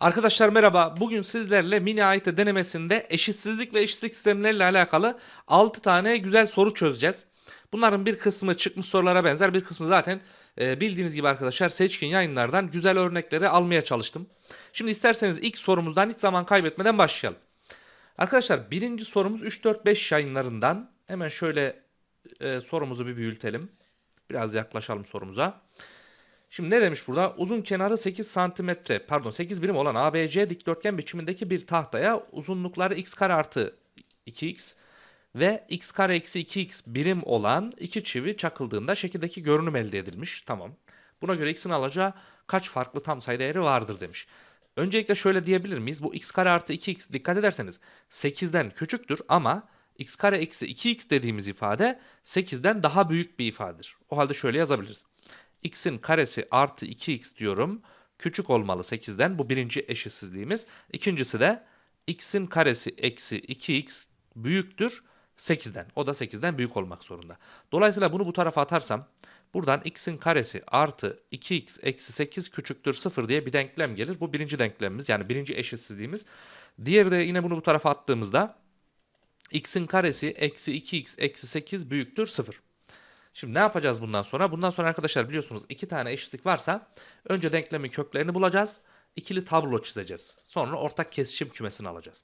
Arkadaşlar merhaba. Bugün sizlerle mini AYT denemesinde eşitsizlik ve eşitlik sistemleriyle alakalı 6 tane güzel soru çözeceğiz. Bunların bir kısmı çıkmış sorulara benzer, bir kısmı zaten e, bildiğiniz gibi arkadaşlar seçkin yayınlardan güzel örnekleri almaya çalıştım. Şimdi isterseniz ilk sorumuzdan hiç zaman kaybetmeden başlayalım. Arkadaşlar birinci sorumuz 3-4-5 yayınlarından. Hemen şöyle e, sorumuzu bir büyütelim. Biraz yaklaşalım sorumuza. Şimdi ne demiş burada? Uzun kenarı 8 santimetre pardon 8 birim olan ABC dikdörtgen biçimindeki bir tahtaya uzunlukları x kare artı 2x ve x kare eksi 2x birim olan iki çivi çakıldığında şekildeki görünüm elde edilmiş. Tamam. Buna göre x'in alacağı kaç farklı tam sayı değeri vardır demiş. Öncelikle şöyle diyebilir miyiz? Bu x kare artı 2x dikkat ederseniz 8'den küçüktür ama x kare eksi 2x dediğimiz ifade 8'den daha büyük bir ifadedir. O halde şöyle yazabiliriz x'in karesi artı 2x diyorum. Küçük olmalı 8'den. Bu birinci eşitsizliğimiz. İkincisi de x'in karesi eksi 2x büyüktür 8'den. O da 8'den büyük olmak zorunda. Dolayısıyla bunu bu tarafa atarsam buradan x'in karesi artı 2x eksi 8 küçüktür 0 diye bir denklem gelir. Bu birinci denklemimiz yani birinci eşitsizliğimiz. Diğeri de yine bunu bu tarafa attığımızda x'in karesi eksi 2x eksi 8 büyüktür 0. Şimdi ne yapacağız bundan sonra? Bundan sonra arkadaşlar biliyorsunuz iki tane eşitlik varsa önce denklemin köklerini bulacağız. İkili tablo çizeceğiz. Sonra ortak kesişim kümesini alacağız.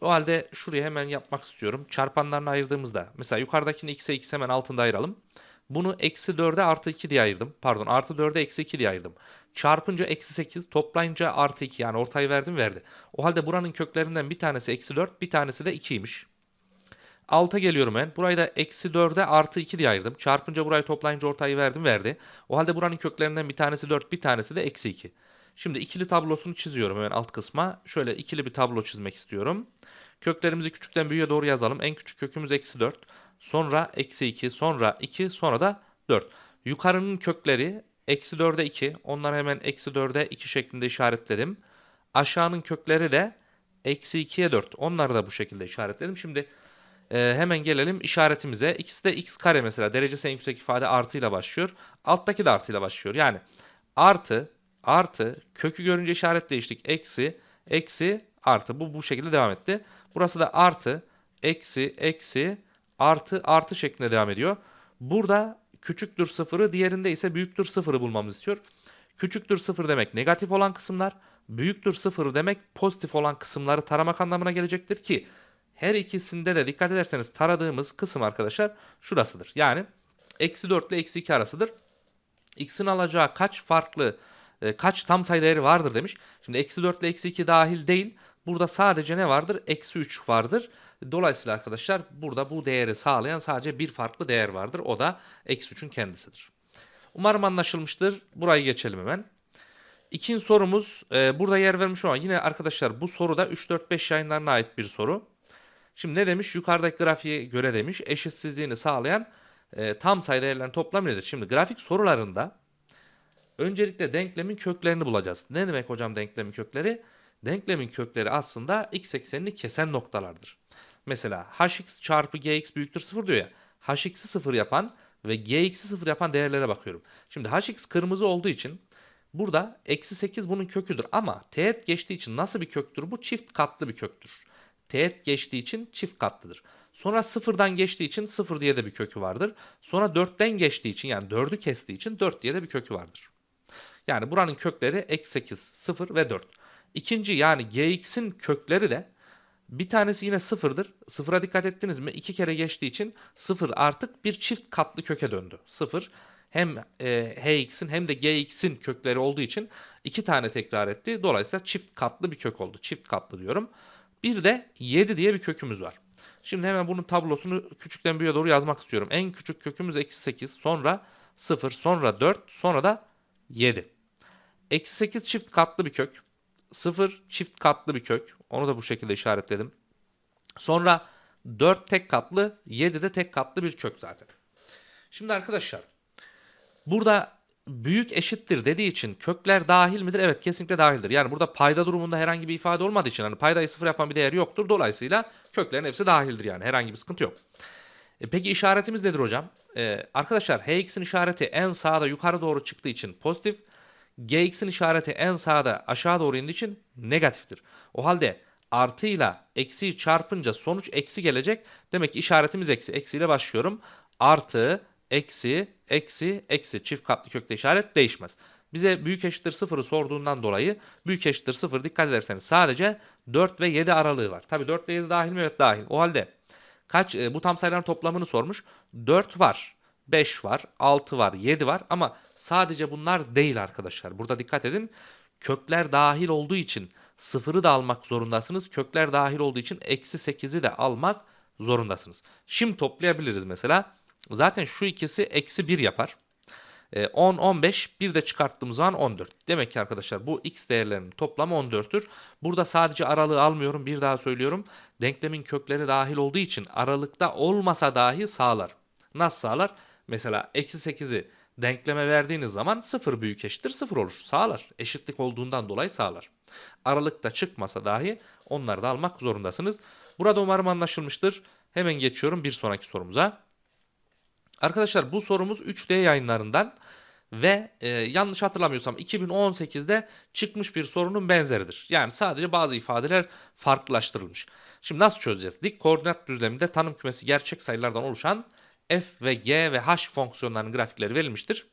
O halde şuraya hemen yapmak istiyorum. Çarpanlarını ayırdığımızda mesela yukarıdakini x'e x hemen altında ayıralım. Bunu eksi 4'e artı 2 diye ayırdım. Pardon artı 4'e eksi 2 diye ayırdım. Çarpınca eksi 8 toplayınca artı 2 yani ortayı verdim verdi. O halde buranın köklerinden bir tanesi eksi 4 bir tanesi de 2'ymiş. Alta geliyorum ben. Burayı da eksi 4'e artı 2 diye ayırdım. Çarpınca burayı toplayınca ortayı verdim verdi. O halde buranın köklerinden bir tanesi 4 bir tanesi de eksi 2. Şimdi ikili tablosunu çiziyorum hemen alt kısma. Şöyle ikili bir tablo çizmek istiyorum. Köklerimizi küçükten büyüğe doğru yazalım. En küçük kökümüz eksi 4. Sonra eksi 2 sonra 2 sonra da 4. Yukarının kökleri eksi 4'e 2. Onları hemen eksi 4'e 2 şeklinde işaretledim. Aşağının kökleri de eksi 2'ye 4. Onları da bu şekilde işaretledim. Şimdi ee, hemen gelelim işaretimize. İkisi de x kare mesela. Derecesi en yüksek ifade artıyla başlıyor. Alttaki de artıyla başlıyor. Yani artı artı kökü görünce işaret değiştik. Eksi eksi artı. Bu bu şekilde devam etti. Burası da artı eksi eksi artı artı şeklinde devam ediyor. Burada küçüktür sıfırı diğerinde ise büyüktür sıfırı bulmamız istiyor. Küçüktür sıfır demek negatif olan kısımlar. Büyüktür sıfır demek pozitif olan kısımları taramak anlamına gelecektir ki her ikisinde de dikkat ederseniz taradığımız kısım arkadaşlar şurasıdır. Yani eksi 4 ile eksi 2 arasıdır. X'in alacağı kaç farklı e, kaç tam sayı değeri vardır demiş. Şimdi eksi 4 ile eksi 2 dahil değil. Burada sadece ne vardır? Eksi 3 vardır. Dolayısıyla arkadaşlar burada bu değeri sağlayan sadece bir farklı değer vardır. O da eksi 3'ün kendisidir. Umarım anlaşılmıştır. Burayı geçelim hemen. İkinci sorumuz e, burada yer vermiş ama yine arkadaşlar bu soruda 3-4-5 yayınlarına ait bir soru. Şimdi ne demiş? Yukarıdaki grafiğe göre demiş eşitsizliğini sağlayan e, tam sayı değerlerin toplamı nedir? Şimdi grafik sorularında öncelikle denklemin köklerini bulacağız. Ne demek hocam denklemin kökleri? Denklemin kökleri aslında x eksenini kesen noktalardır. Mesela hx çarpı gx büyüktür 0 diyor ya. hx'i 0 yapan ve gx'i 0 yapan değerlere bakıyorum. Şimdi hx kırmızı olduğu için burada eksi 8 bunun köküdür. Ama teğet geçtiği için nasıl bir köktür? Bu çift katlı bir köktür teğet geçtiği için çift katlıdır. Sonra sıfırdan geçtiği için sıfır diye de bir kökü vardır. Sonra dörtten geçtiği için yani dördü kestiği için dört diye de bir kökü vardır. Yani buranın kökleri eksi 8, 0 ve 4. İkinci yani gx'in kökleri de bir tanesi yine sıfırdır. Sıfıra dikkat ettiniz mi? İki kere geçtiği için sıfır artık bir çift katlı köke döndü. Sıfır hem e, hx'in hem de gx'in kökleri olduğu için iki tane tekrar etti. Dolayısıyla çift katlı bir kök oldu. Çift katlı diyorum. Bir de 7 diye bir kökümüz var. Şimdi hemen bunun tablosunu küçükten büyüğe doğru yazmak istiyorum. En küçük kökümüz eksi 8, sonra 0, sonra 4, sonra da 7. Eksi 8 çift katlı bir kök. 0 çift katlı bir kök. Onu da bu şekilde işaretledim. Sonra 4 tek katlı, 7 de tek katlı bir kök zaten. Şimdi arkadaşlar burada büyük eşittir dediği için kökler dahil midir? Evet kesinlikle dahildir. Yani burada payda durumunda herhangi bir ifade olmadığı için hani paydayı sıfır yapan bir değer yoktur. Dolayısıyla köklerin hepsi dahildir yani herhangi bir sıkıntı yok. E peki işaretimiz nedir hocam? E, arkadaşlar hx'in işareti en sağda yukarı doğru çıktığı için pozitif. gx'in işareti en sağda aşağı doğru indiği için negatiftir. O halde artıyla eksiyi çarpınca sonuç eksi gelecek. Demek ki işaretimiz eksi. Eksiyle başlıyorum. Artı, eksi, eksi, eksi. Çift katlı kökte işaret değişmez. Bize büyük eşittir sıfırı sorduğundan dolayı büyük eşittir sıfır dikkat ederseniz sadece 4 ve 7 aralığı var. Tabi 4 ile 7 dahil mi? Evet dahil. O halde kaç e, bu tam sayıların toplamını sormuş. 4 var. 5 var, 6 var, 7 var ama sadece bunlar değil arkadaşlar. Burada dikkat edin. Kökler dahil olduğu için sıfırı da almak zorundasınız. Kökler dahil olduğu için eksi 8'i de almak zorundasınız. Şimdi toplayabiliriz mesela. Zaten şu ikisi eksi 1 yapar. E, 10, 15 bir de çıkarttığımız zaman 14. Demek ki arkadaşlar bu x değerlerinin toplamı 14'tür. Burada sadece aralığı almıyorum. Bir daha söylüyorum. Denklemin kökleri dahil olduğu için aralıkta olmasa dahi sağlar. Nasıl sağlar? Mesela eksi 8'i denkleme verdiğiniz zaman 0 büyük eşittir 0 olur. Sağlar. Eşitlik olduğundan dolayı sağlar. Aralıkta çıkmasa dahi onları da almak zorundasınız. Burada umarım anlaşılmıştır. Hemen geçiyorum bir sonraki sorumuza. Arkadaşlar bu sorumuz 3D yayınlarından ve e, yanlış hatırlamıyorsam 2018'de çıkmış bir sorunun benzeridir. Yani sadece bazı ifadeler farklılaştırılmış. Şimdi nasıl çözeceğiz? Dik koordinat düzleminde tanım kümesi gerçek sayılardan oluşan f ve g ve h fonksiyonlarının grafikleri verilmiştir.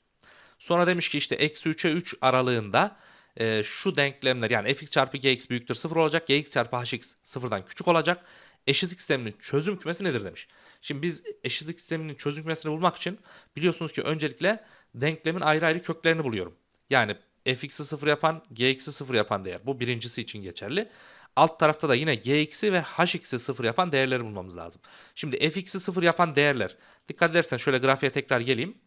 Sonra demiş ki işte eksi 3'e 3 aralığında e, şu denklemler yani fx çarpı gx büyüktür 0 olacak. gx çarpı hx sıfırdan küçük olacak. Eşitlik sisteminin çözüm kümesi nedir demiş. Şimdi biz eşitlik sisteminin çözüm kümesini bulmak için biliyorsunuz ki öncelikle denklemin ayrı ayrı köklerini buluyorum. Yani fx'i 0 yapan, gx'i 0 yapan değer. Bu birincisi için geçerli. Alt tarafta da yine gx'i ve hx'i 0 yapan değerleri bulmamız lazım. Şimdi fx'i 0 yapan değerler. Dikkat edersen şöyle grafiğe tekrar geleyim.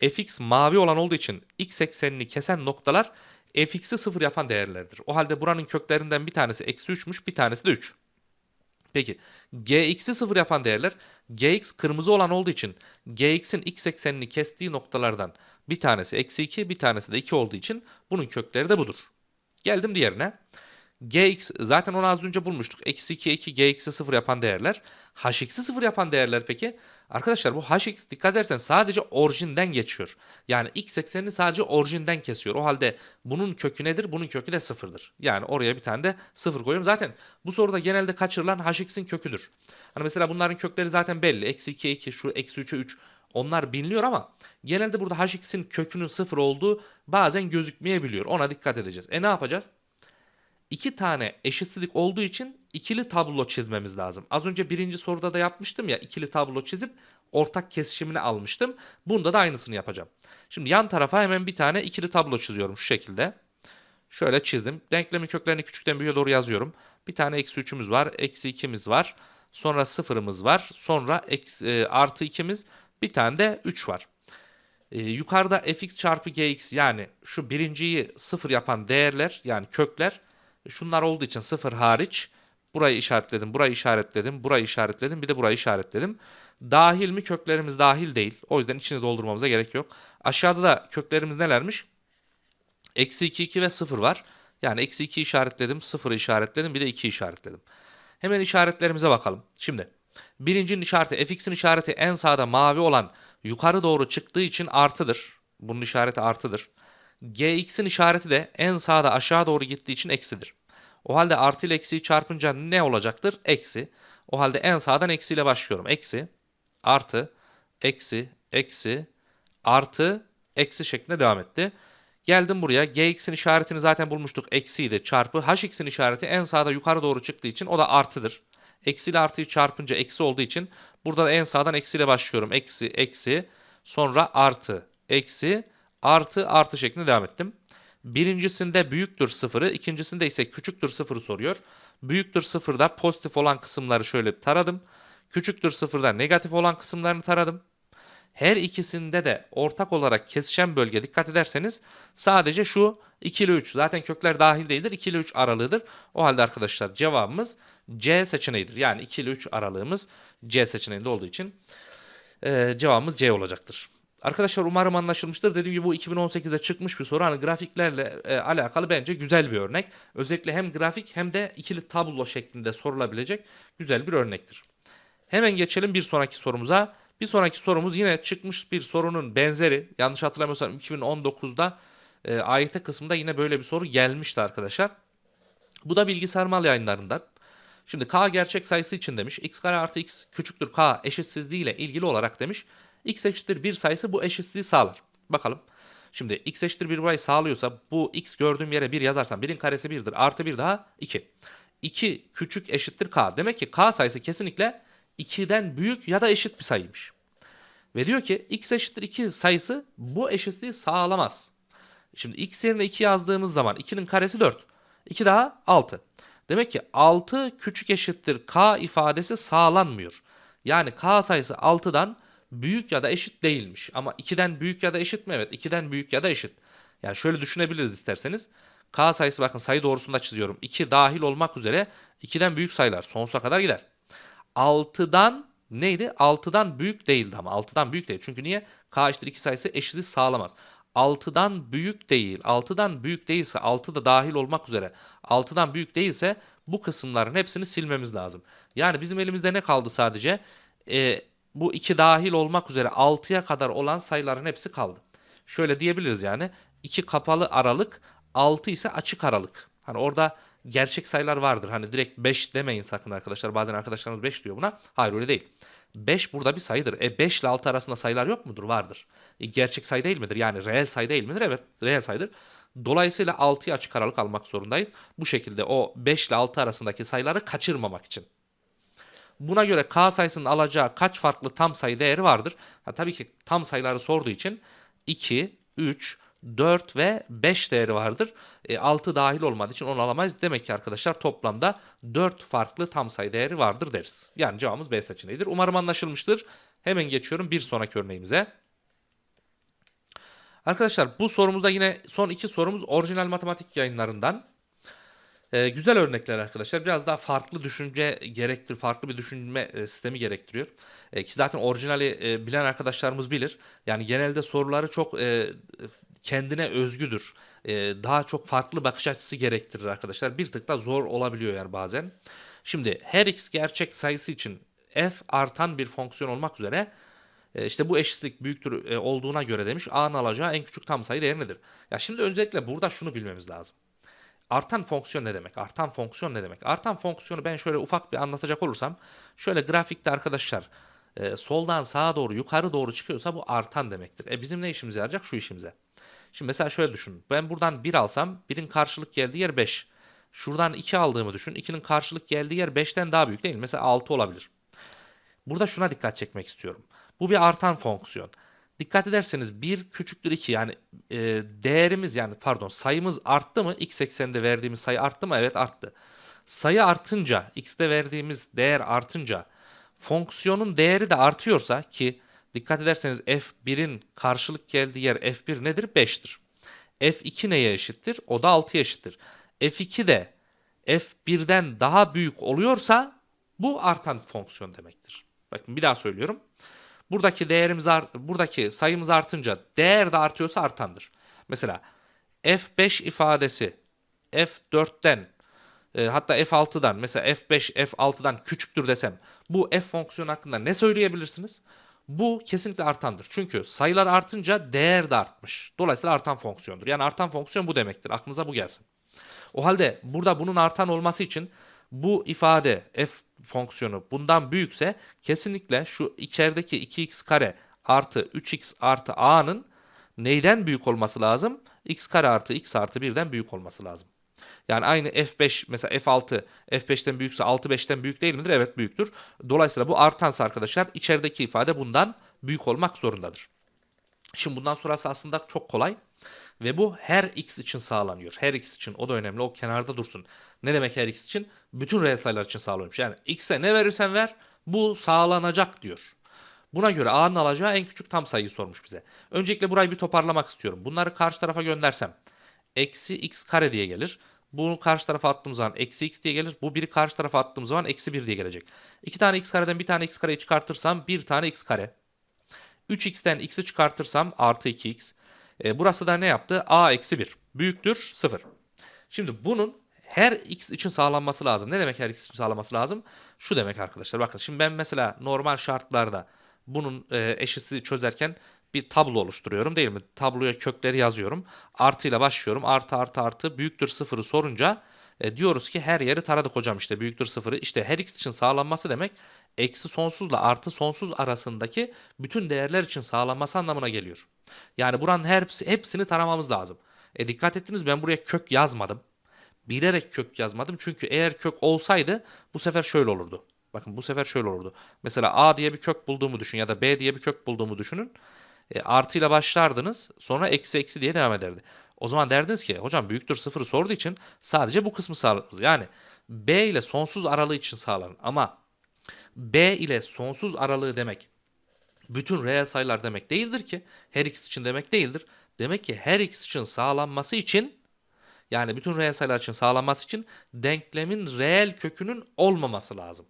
fx mavi olan olduğu için x eksenini kesen noktalar fx'i 0 yapan değerlerdir. O halde buranın köklerinden bir tanesi eksi 3'müş bir tanesi de 3. Peki gx'i 0 yapan değerler gx kırmızı olan olduğu için gx'in x eksenini kestiği noktalardan bir tanesi eksi 2 bir tanesi de 2 olduğu için bunun kökleri de budur. Geldim diğerine. Gx zaten onu az önce bulmuştuk. Eksi 2, 2 Gx'i 0 yapan değerler. Hx'i 0 yapan değerler peki? Arkadaşlar bu Hx dikkat edersen sadece orijinden geçiyor. Yani x eksenini sadece orijinden kesiyor. O halde bunun kökü nedir? Bunun kökü de sıfırdır. Yani oraya bir tane de sıfır koyuyorum. Zaten bu soruda genelde kaçırılan Hx'in köküdür. Hani mesela bunların kökleri zaten belli. Eksi 2, 2, şu eksi 3'e 3. Onlar biliniyor ama genelde burada Hx'in kökünün sıfır olduğu bazen gözükmeyebiliyor. Ona dikkat edeceğiz. E ne yapacağız? İki tane eşitsizlik olduğu için ikili tablo çizmemiz lazım. Az önce birinci soruda da yapmıştım ya ikili tablo çizip ortak kesişimini almıştım. Bunda da aynısını yapacağım. Şimdi yan tarafa hemen bir tane ikili tablo çiziyorum şu şekilde. Şöyle çizdim. Denklemin köklerini küçükten büyüğe doğru yazıyorum. Bir tane eksi 3'ümüz var. Eksi 2'miz var. Sonra sıfırımız var. Sonra eksi, e, artı 2'miz. Bir tane de 3 var. E, yukarıda fx çarpı gx yani şu birinciyi sıfır yapan değerler yani kökler Şunlar olduğu için sıfır hariç burayı işaretledim, burayı işaretledim, burayı işaretledim, bir de burayı işaretledim. Dahil mi? Köklerimiz dahil değil. O yüzden içini doldurmamıza gerek yok. Aşağıda da köklerimiz nelermiş? Eksi 2, 2 ve 0 var. Yani eksi 2 işaretledim, 0'ı işaretledim, bir de 2 işaretledim. Hemen işaretlerimize bakalım. Şimdi birincinin işareti, fx'in işareti en sağda mavi olan yukarı doğru çıktığı için artıdır. Bunun işareti artıdır. Gx'in işareti de en sağda aşağı doğru gittiği için eksidir. O halde artı ile eksiyi çarpınca ne olacaktır? Eksi. O halde en sağdan eksiyle başlıyorum. Eksi, artı, eksi, eksi, artı, eksi şeklinde devam etti. Geldim buraya. Gx'in işaretini zaten bulmuştuk. Eksiydi. Çarpı. Hx'in işareti en sağda yukarı doğru çıktığı için o da artıdır. Eksi ile artıyı çarpınca eksi olduğu için burada da en sağdan eksiyle başlıyorum. Eksi, eksi, sonra artı, eksi, artı artı şeklinde devam ettim. Birincisinde büyüktür sıfırı, ikincisinde ise küçüktür sıfırı soruyor. Büyüktür sıfırda pozitif olan kısımları şöyle taradım. Küçüktür sıfırda negatif olan kısımlarını taradım. Her ikisinde de ortak olarak kesişen bölge dikkat ederseniz sadece şu 2 ile 3 zaten kökler dahil değildir 2 ile 3 aralığıdır. O halde arkadaşlar cevabımız C seçeneğidir. Yani 2 ile 3 aralığımız C seçeneğinde olduğu için e, cevabımız C olacaktır. Arkadaşlar umarım anlaşılmıştır. Dediğim gibi bu 2018'de çıkmış bir soru. Hani grafiklerle e, alakalı bence güzel bir örnek. Özellikle hem grafik hem de ikili tablo şeklinde sorulabilecek güzel bir örnektir. Hemen geçelim bir sonraki sorumuza. Bir sonraki sorumuz yine çıkmış bir sorunun benzeri. Yanlış hatırlamıyorsam 2019'da e, AYT kısmında yine böyle bir soru gelmişti arkadaşlar. Bu da bilgisayar mal yayınlarından. Şimdi k gerçek sayısı için demiş. x kare artı x küçüktür k eşitsizliği ile ilgili olarak demiş. X eşittir 1 sayısı bu eşitsizliği sağlar. Bakalım. Şimdi x eşittir 1 burayı sağlıyorsa bu x gördüğüm yere 1 yazarsam 1'in karesi 1'dir. Artı 1 daha 2. 2 küçük eşittir k. Demek ki k sayısı kesinlikle 2'den büyük ya da eşit bir sayıymış. Ve diyor ki x eşittir 2 sayısı bu eşitliği sağlamaz. Şimdi x yerine 2 yazdığımız zaman 2'nin karesi 4. 2 daha 6. Demek ki 6 küçük eşittir k ifadesi sağlanmıyor. Yani k sayısı 6'dan büyük ya da eşit değilmiş. Ama 2'den büyük ya da eşit mi? Evet 2'den büyük ya da eşit. Yani şöyle düşünebiliriz isterseniz. K sayısı bakın sayı doğrusunda çiziyorum. 2 dahil olmak üzere 2'den büyük sayılar sonsuza kadar gider. 6'dan neydi? 6'dan büyük değildi ama 6'dan büyük değil. Çünkü niye? K eşittir 2 sayısı eşitliği sağlamaz. 6'dan büyük değil. 6'dan büyük değilse 6 da dahil olmak üzere 6'dan büyük değilse bu kısımların hepsini silmemiz lazım. Yani bizim elimizde ne kaldı sadece? Ee, bu 2 dahil olmak üzere 6'ya kadar olan sayıların hepsi kaldı. Şöyle diyebiliriz yani 2 kapalı aralık 6 ise açık aralık. Hani orada gerçek sayılar vardır. Hani direkt 5 demeyin sakın arkadaşlar. Bazen arkadaşlarımız 5 diyor buna. Hayır öyle değil. 5 burada bir sayıdır. E 5 ile 6 arasında sayılar yok mudur? Vardır. E, gerçek sayı değil midir? Yani reel sayı değil midir? Evet reel sayıdır. Dolayısıyla 6'yı açık aralık almak zorundayız. Bu şekilde o 5 ile 6 arasındaki sayıları kaçırmamak için. Buna göre k sayısının alacağı kaç farklı tam sayı değeri vardır? Ha, tabii ki tam sayıları sorduğu için 2, 3, 4 ve 5 değeri vardır. E, 6 dahil olmadığı için onu alamayız. Demek ki arkadaşlar toplamda 4 farklı tam sayı değeri vardır deriz. Yani cevabımız B seçeneğidir. Umarım anlaşılmıştır. Hemen geçiyorum bir sonraki örneğimize. Arkadaşlar bu sorumuzda yine son iki sorumuz orijinal matematik yayınlarından. Ee, güzel örnekler arkadaşlar. Biraz daha farklı düşünce gerektir, farklı bir düşünme e, sistemi gerektiriyor. E, ki zaten orijinali e, bilen arkadaşlarımız bilir. Yani genelde soruları çok e, kendine özgüdür. E, daha çok farklı bakış açısı gerektirir arkadaşlar. Bir tık da zor olabiliyor yani bazen. Şimdi her x gerçek sayısı için f artan bir fonksiyon olmak üzere e, işte bu eşitlik büyüktür e, olduğuna göre demiş a'nın alacağı en küçük tam sayı değeri nedir? Ya şimdi öncelikle burada şunu bilmemiz lazım. Artan fonksiyon ne demek? Artan fonksiyon ne demek? Artan fonksiyonu ben şöyle ufak bir anlatacak olursam şöyle grafikte arkadaşlar e, soldan sağa doğru yukarı doğru çıkıyorsa bu artan demektir. E bizim ne işimize yarayacak? Şu işimize. Şimdi mesela şöyle düşün. Ben buradan 1 alsam 1'in karşılık geldiği yer 5. Şuradan 2 aldığımı düşün. 2'nin karşılık geldiği yer 5'ten daha büyük değil? Mesela 6 olabilir. Burada şuna dikkat çekmek istiyorum. Bu bir artan fonksiyon. Dikkat ederseniz 1 küçüktür 2 yani e, değerimiz yani pardon sayımız arttı mı? X ekseninde verdiğimiz sayı arttı mı? Evet arttı. Sayı artınca x'te verdiğimiz değer artınca fonksiyonun değeri de artıyorsa ki dikkat ederseniz f1'in karşılık geldiği yer f1 nedir? 5'tir. f2 neye eşittir? O da 6'ya eşittir. f2 de f1'den daha büyük oluyorsa bu artan fonksiyon demektir. Bakın bir daha söylüyorum. Buradaki değerimiz art, buradaki sayımız artınca değer de artıyorsa artandır. Mesela F5 ifadesi F4'ten e, hatta F6'dan mesela F5 F6'dan küçüktür desem bu F fonksiyonu hakkında ne söyleyebilirsiniz? Bu kesinlikle artandır. Çünkü sayılar artınca değer de artmış. Dolayısıyla artan fonksiyondur. Yani artan fonksiyon bu demektir. Aklınıza bu gelsin. O halde burada bunun artan olması için bu ifade f fonksiyonu bundan büyükse kesinlikle şu içerideki 2x kare artı 3x artı a'nın neyden büyük olması lazım? x kare artı x artı 1'den büyük olması lazım. Yani aynı f5 mesela f6 f5'ten büyükse 6 5'ten büyük değil midir? Evet büyüktür. Dolayısıyla bu artansa arkadaşlar içerideki ifade bundan büyük olmak zorundadır. Şimdi bundan sonrası aslında çok kolay. Ve bu her x için sağlanıyor. Her x için o da önemli. O kenarda dursun. Ne demek her x için? Bütün reel sayılar için sağlanıyormuş. Yani x'e ne verirsen ver bu sağlanacak diyor. Buna göre a'nın alacağı en küçük tam sayıyı sormuş bize. Öncelikle burayı bir toparlamak istiyorum. Bunları karşı tarafa göndersem eksi x kare diye gelir. Bunu karşı tarafa attığım zaman eksi x diye gelir. Bu biri karşı tarafa attığım zaman eksi 1 diye gelecek. İki tane x kareden bir tane x kareyi çıkartırsam bir tane x kare. 3x'ten x'i çıkartırsam artı 2x. E, burası da ne yaptı? a eksi 1 büyüktür 0. Şimdi bunun her x için sağlanması lazım. Ne demek her x için sağlanması lazım? Şu demek arkadaşlar. Bakın şimdi ben mesela normal şartlarda bunun e, eşitsizliği çözerken bir tablo oluşturuyorum değil mi? Tabloya kökleri yazıyorum. Artıyla başlıyorum. Artı artı artı büyüktür sıfırı sorunca E, diyoruz ki her yeri taradık hocam işte büyüktür sıfırı. İşte her x için sağlanması demek eksi sonsuzla artı sonsuz arasındaki bütün değerler için sağlanması anlamına geliyor. Yani buranın her, hepsini taramamız lazım. E dikkat ettiniz ben buraya kök yazmadım. Bilerek kök yazmadım. Çünkü eğer kök olsaydı bu sefer şöyle olurdu. Bakın bu sefer şöyle olurdu. Mesela A diye bir kök bulduğumu düşün ya da B diye bir kök bulduğumu düşünün. E, artıyla başlardınız sonra eksi eksi diye devam ederdi. O zaman derdiniz ki hocam büyüktür sıfırı sorduğu için sadece bu kısmı sağladınız. Yani B ile sonsuz aralığı için sağlanın. Ama B ile sonsuz aralığı demek bütün reel sayılar demek değildir ki. Her x için demek değildir. Demek ki her x için sağlanması için yani bütün reel sayılar için sağlanması için denklemin reel kökünün olmaması lazım.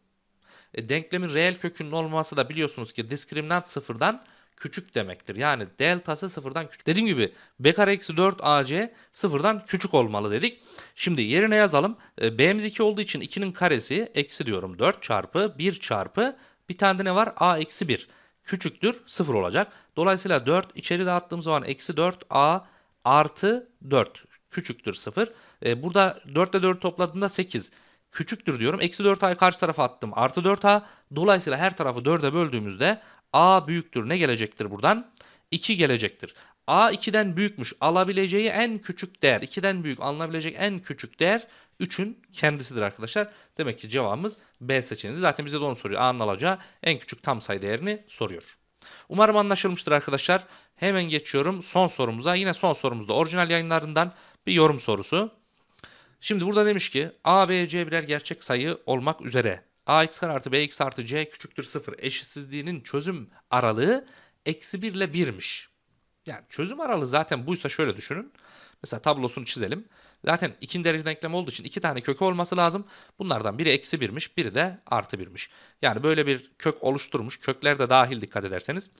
E, denklemin reel kökünün olmaması da biliyorsunuz ki diskriminant sıfırdan küçük demektir. Yani deltası sıfırdan küçük. Dediğim gibi b kare eksi 4 ac sıfırdan küçük olmalı dedik. Şimdi yerine yazalım. E, b'miz 2 olduğu için 2'nin karesi eksi diyorum 4 çarpı 1 çarpı bir tane de ne var? a eksi 1 küçüktür 0 olacak. Dolayısıyla 4 içeri dağıttığım zaman eksi 4a artı 4 küçüktür 0. E, burada 4 ile 4 topladığımda 8 küçüktür diyorum. Eksi 4a'yı karşı tarafa attım. Artı 4a. Dolayısıyla her tarafı 4'e böldüğümüzde a büyüktür. Ne gelecektir buradan? 2 gelecektir. a 2'den büyükmüş. Alabileceği en küçük değer. 2'den büyük alınabilecek en küçük değer 3'ün kendisidir arkadaşlar. Demek ki cevabımız B seçeneği. Zaten bize de onu soruyor. A'nın alacağı en küçük tam sayı değerini soruyor. Umarım anlaşılmıştır arkadaşlar. Hemen geçiyorum son sorumuza. Yine son sorumuzda orijinal yayınlarından bir yorum sorusu. Şimdi burada demiş ki A, B, C birer gerçek sayı olmak üzere ax kare artı bx artı c küçüktür 0 eşitsizliğinin çözüm aralığı eksi 1 ile 1'miş. Yani çözüm aralığı zaten buysa şöyle düşünün. Mesela tablosunu çizelim. Zaten ikinci derece denklem olduğu için iki tane kökü olması lazım. Bunlardan biri eksi birmiş, biri de artı birmiş. Yani böyle bir kök oluşturmuş. Kökler de dahil dikkat ederseniz.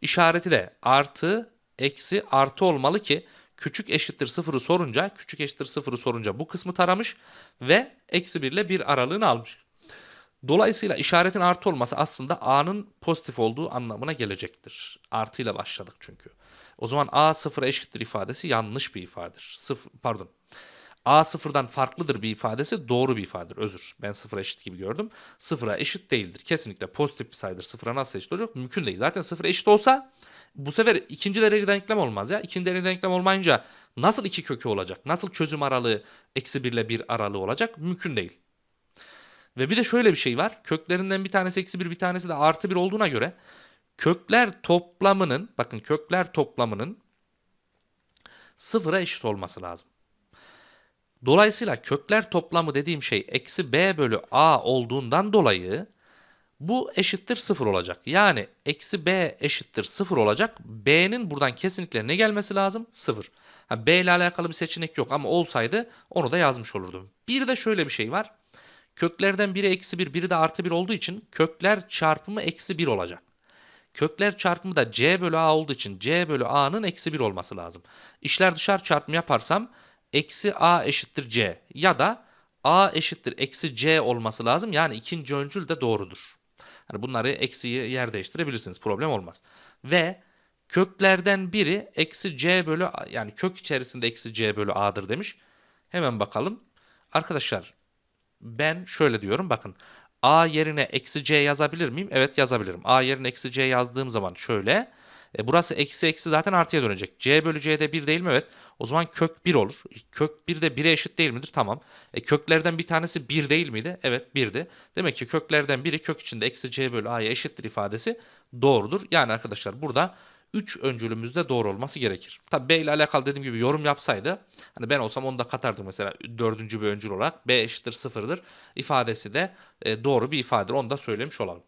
İşareti de artı, eksi, artı olmalı ki küçük eşittir sıfırı sorunca, küçük eşittir sıfırı sorunca bu kısmı taramış ve eksi 1 ile 1 aralığını almış. Dolayısıyla işaretin artı olması aslında a'nın pozitif olduğu anlamına gelecektir. Artıyla başladık çünkü. O zaman a sıfıra eşittir ifadesi yanlış bir ifadedir. Sıfır, pardon. A sıfırdan farklıdır bir ifadesi doğru bir ifadedir. Özür. Ben sıfıra eşit gibi gördüm. Sıfıra eşit değildir. Kesinlikle pozitif bir sayıdır. Sıfıra nasıl eşit olacak? Mümkün değil. Zaten sıfıra eşit olsa bu sefer ikinci derece denklem olmaz ya. İkinci derece denklem olmayınca nasıl iki kökü olacak? Nasıl çözüm aralığı eksi 1 ile 1 aralığı olacak? Mümkün değil. Ve bir de şöyle bir şey var. Köklerinden bir tanesi eksi 1 bir tanesi de artı 1 olduğuna göre kökler toplamının bakın kökler toplamının sıfıra eşit olması lazım. Dolayısıyla kökler toplamı dediğim şey eksi b bölü a olduğundan dolayı bu eşittir 0 olacak. Yani eksi b eşittir 0 olacak. b'nin buradan kesinlikle ne gelmesi lazım? 0. Ha, b ile alakalı bir seçenek yok ama olsaydı onu da yazmış olurdum. Bir de şöyle bir şey var. Köklerden biri eksi 1, biri de artı 1 olduğu için kökler çarpımı eksi 1 olacak. Kökler çarpımı da c bölü a olduğu için c bölü a'nın eksi 1 olması lazım. İşler dışarı çarpımı yaparsam eksi a eşittir c ya da a eşittir eksi c olması lazım. Yani ikinci öncül de doğrudur. Yani bunları eksiyi yer değiştirebilirsiniz. Problem olmaz. Ve köklerden biri eksi c bölü a, yani kök içerisinde eksi c bölü a'dır demiş. Hemen bakalım. Arkadaşlar ben şöyle diyorum bakın. A yerine eksi c yazabilir miyim? Evet yazabilirim. A yerine eksi c yazdığım zaman şöyle. E, burası eksi eksi zaten artıya dönecek. c bölü c'de 1 değil mi? Evet. O zaman kök 1 olur. Kök 1 de 1'e eşit değil midir? Tamam. E, köklerden bir tanesi 1 değil miydi? Evet 1'di. Demek ki köklerden biri kök içinde eksi c bölü a'ya eşittir ifadesi doğrudur. Yani arkadaşlar burada 3 öncülümüzde doğru olması gerekir. Tabi B ile alakalı dediğim gibi yorum yapsaydı hani ben olsam onu da katardım mesela dördüncü bir öncül olarak B eşittir sıfırdır ifadesi de e, doğru bir ifadedir. Onu da söylemiş olalım.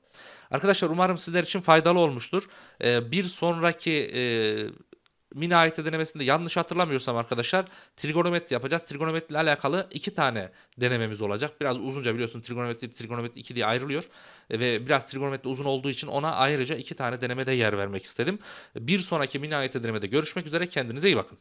Arkadaşlar umarım sizler için faydalı olmuştur. E, bir sonraki e, mini AYT denemesinde yanlış hatırlamıyorsam arkadaşlar trigonometri yapacağız. Trigonometri ile alakalı iki tane denememiz olacak. Biraz uzunca biliyorsun trigonometri trigonometri 2 diye ayrılıyor. E, ve biraz trigonometri uzun olduğu için ona ayrıca iki tane denemede yer vermek istedim. Bir sonraki mini AYT denemede görüşmek üzere. Kendinize iyi bakın.